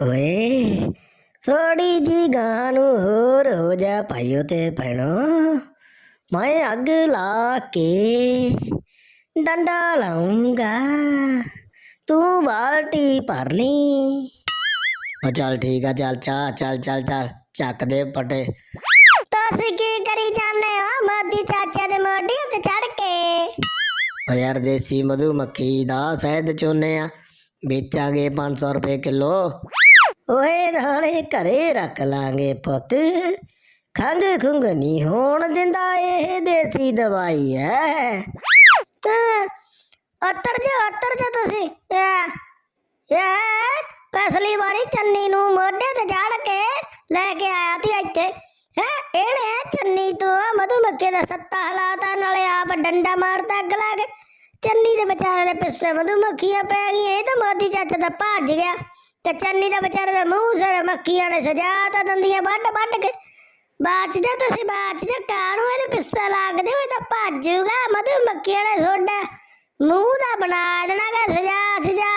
ਓਏ ਥੋੜੀ ਜੀ ਗਾਂ ਨੂੰ ਹੋਰ ਹੋ ਜਾ ਭਾਈਓ ਤੇ ਭੈਣੋ। ਮੈਂ ਅੱਗ ਲਾ ਕੇ ਡੰਡਾ ਲਾਉਂਗਾ ਤੂੰ ਬਾਲਟੀ ਭਰ ਲਈ। ਉਹ ਚੱਲ ਠੀਕ ਆ ਚੱਲ ਚਾ ਚੱਲ ਚੱਲ ਚੱਲ ਚੱਕ ਦੇ ਪਟੇ। ਤੁਸੀਂ ਕੀ ਕਰੀ ਜਾਂਦੇ ਹੋ ਮੋਦੀ ਚਾਚਾ ਦੇ ਮੋਢੇ ਤੇ ਚੜ ਕੇ? ਉਹ ਯਾਰ ਦੇਸੀ ਮਧੂਮੱਖੀ ਦਾ ਸ਼ਹਿਦ ਚੋਨੇ ਆ ਵੇਚਾਂਗੇ 500 ਰੁਪਏ ਕਿਲੋ। ਓਏ ਨਾਲੇ ਘਰੇ ਰੱਖ ਲਾਂਗੇ ਪੁੱਤ। ਖੰਗ ਖੁੰਗ ਨਹੀਂ ਹੋਣ ਦਿੰਦਾ ਇਹ ਦੇਸੀ ਦਵਾਈ ਹੈ? ਅੱਤਰ ਜਾ ਅੱਤਰ ਜਾ ਤੁਸੀਂ। ਇਹ ਇਹ ਪਿਛਲੀ ਵਾਰੀ ਚੰਨੀ ਨੂੰ ਮੋਢੇ ਤੇ ਚੜ ਕੇ ਲੈ ਕੇ ਆਇਆ ਸੀ ਇੱਥੇ। ਹੈ? ਇਹਨੇ ਚੰਨੀ ਤੋਂ ਮਧੂਮੱਖੀ ਦਾ ਸੱਤਾ ਹਲਾਤਾ, ਨਾਲੇ ਆਪ ਡੰਡਾ ਮਾਰਦਾ ਅੱਗ ਲਾ ਕੇ। ਚੰਨੀ ਦੇ ਵਿਚਾਰੇ ਦੇ ਪਿੱਛੇ ਮਧੂਮੱਖੀਆਂ ਪੈ ਗਈਆਂ, ਇਹ ਤਾਂ ਮੋਦੀ ਚਾਚਾ ਦਾ ਭੱਜ ਗਿਆ। ਤੇ ਚੰਨੀ ਦਾ ਵਿਚਾਰੇ ਦਾ ਮੂੰਹ ਸਿਰ ਮੱਕੀਆਂ ਨੇ ਸਜਾ ਤਾਂ ਦੰਦੀਆਂ ਵੱਢ ਵੱਢ ਕੇ। ਬਾਚ ਜਾ ਤੁਸੀਂ ਬਾਚ ਜਾ ਕਾਣੂ ਇਹਦੇ ਪਿੱਛੇ ਲੱਗਦੇ ਹੋਏ ਤਾਂ ਭੱਜੂਗਾ ਮਧੂਮੱਖੀਆਂ ਨੇ ਸੋਡਾ ਮੂੰਹ ਦਾ ਬਣਾ ਦੇਣਾ ਗਾ ਸਜਾ ਸਜਾ